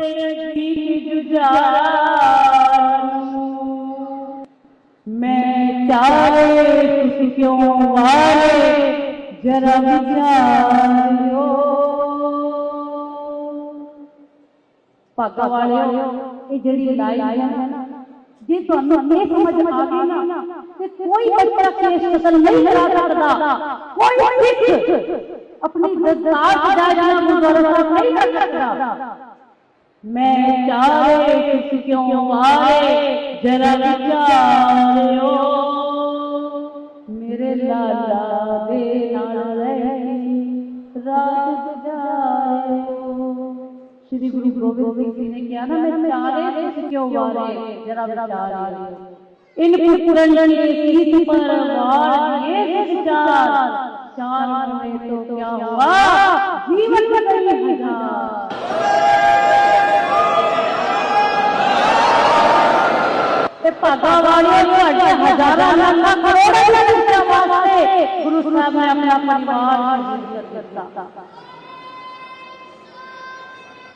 रखी मैं चाहे क्यों वाले जरा जाओ पाका वाले ये जड़ी लाइन है ना, जी तो हमें ये समझ में आ गई ना कि कोई बच्चा केस फ़सल नहीं करा सकता कोई अपनी जज्बात जायजा मुजरत नहीं कर सकता मैं चाहे कुछ क्यों आए जरा जाओ मेरे लाला दे रात श्री गुरु गोविंद सिंह ने किया ना, मैं चाहे कुछ क्यों आए जरा विचारो इन पुरंजन की पर वार ये विचार। चार में तो क्या हुआ? जीवन बदल गया तो पगवाड़ियों को अड्डे हज़ारों लाख करोड़ों लोगों के वास्ते गुरु साहब ने अपना परिवार करता